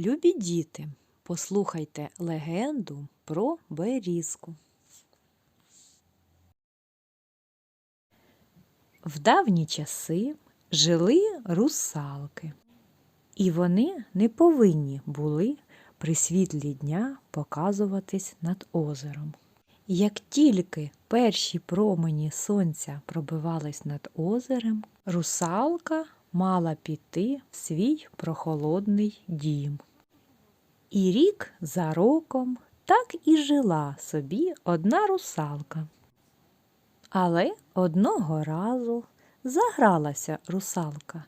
Любі діти, послухайте легенду про берізку. В давні часи жили русалки, і вони не повинні були при світлі дня показуватись над озером. Як тільки перші промені сонця пробивались над озером, русалка мала піти в свій прохолодний дім. І рік за роком так і жила собі одна русалка. Але одного разу загралася русалка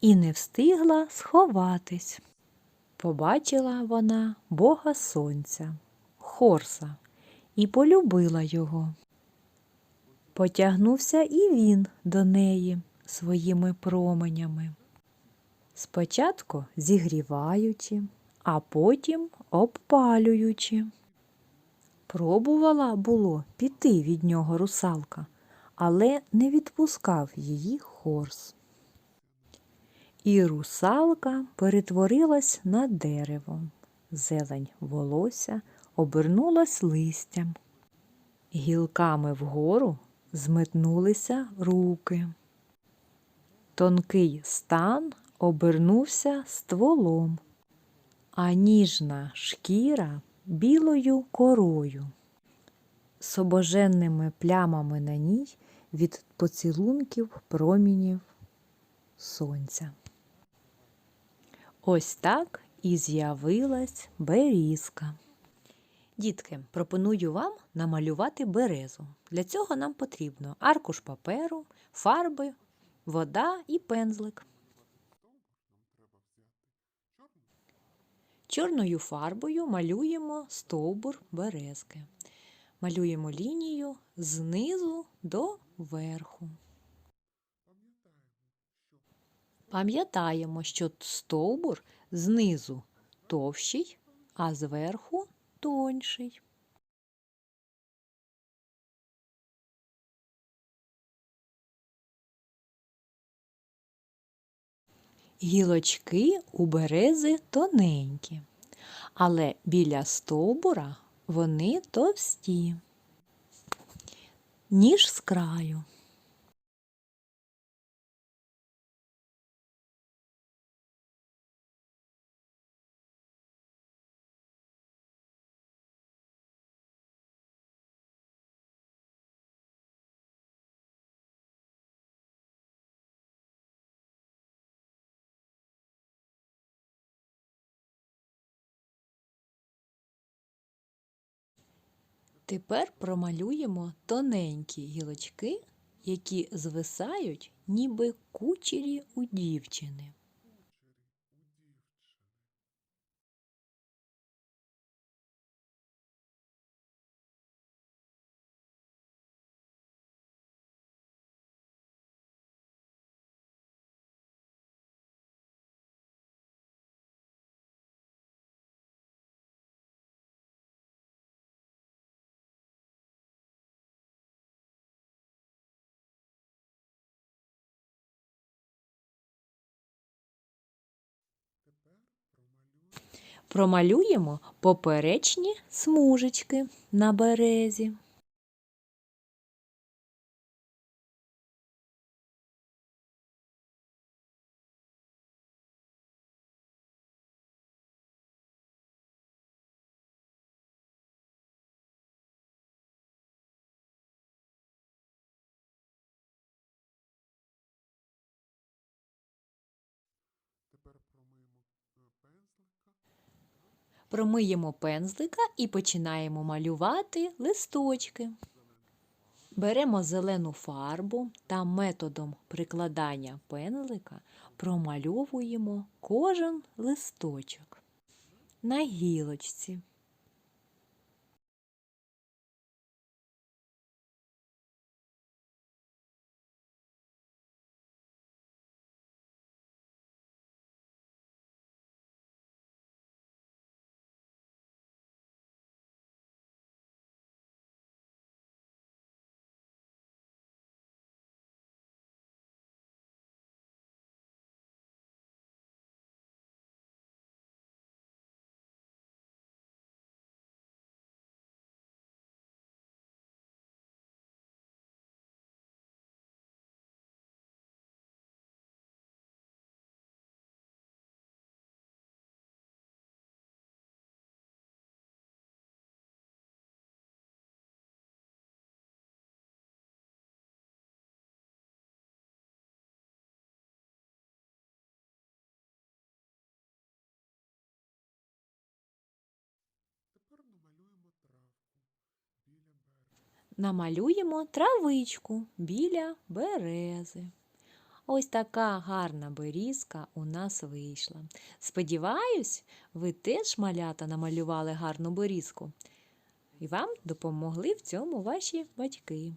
і не встигла сховатись. Побачила вона бога сонця, Хорса, і полюбила його. Потягнувся і він до неї своїми променями. Спочатку зігріваючи, а потім обпалюючи. Пробувала було піти від нього русалка, але не відпускав її хорс. І русалка перетворилась на дерево. Зелень волосся обернулась листям. Гілками вгору зметнулися руки. Тонкий стан обернувся стволом, а ніжна шкіра білою корою, з обоженними плямами на ній від поцілунків промінів сонця. Ось так і з'явилась берізка. Дітки, пропоную вам намалювати березу. Для цього нам потрібно аркуш паперу, фарби, вода і пензлик. Чорною фарбою малюємо стовбур березки. Малюємо лінію знизу до верху. Пам'ятаємо, що стовбур знизу товщий, а зверху тонший. Гілочки у берези тоненькі, але біля стовбура вони товсті, ніж з краю. Тепер промалюємо тоненькі гілочки, які звисають, ніби кучері у дівчини. Промалюємо поперечні смужечки на березі. Промиємо пензлика і починаємо малювати листочки. Беремо зелену фарбу та методом прикладання пензлика промальовуємо кожен листочок на гілочці. Намалюємо травичку біля берези. Ось така гарна берізка у нас вийшла. Сподіваюсь, ви теж малята намалювали гарну берізку. І вам допомогли в цьому ваші батьки.